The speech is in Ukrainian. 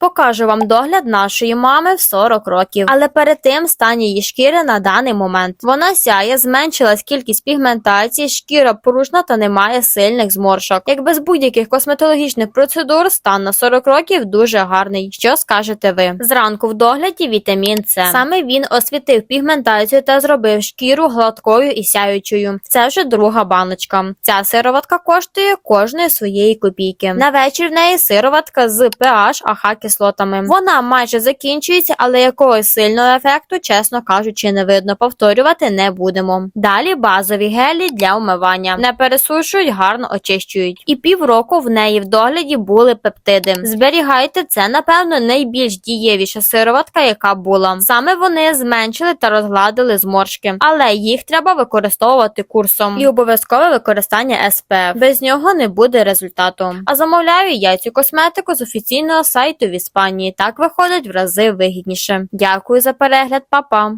Покажу вам догляд нашої мами в 40 років, але перед тим стан її шкіри на даний момент. Вона сяє, зменшилась кількість пігментації, шкіра пружна та немає сильних зморшок. Як без будь-яких косметологічних процедур, стан на 40 років дуже гарний. Що скажете ви? Зранку в догляді вітамін С. Саме він освітив пігментацію та зробив шкіру гладкою і сяючою. Це вже друга баночка. Ця сироватка коштує кожної своєї копійки. На вечір в неї сироватка з pH АХ кислотами. Вона майже закінчується, але якогось сильного ефекту, чесно кажучи, не видно. Повторювати не будемо. Далі базові гелі для умивання. Не пересушують, гарно очищують. І півроку в неї в догляді були пептиди. Зберігайте це, напевно, найбільш дієвіша сироватка, яка була. Саме вони зменшили та розгладили зморшки, але їх треба використовувати курсом. І обов'язкове використання СПФ. Без нього не буде результату. А замовляю я цю косметику з офіційного сайту Іспанії. Так виходить в рази вигідніше. Дякую за перегляд, па-па!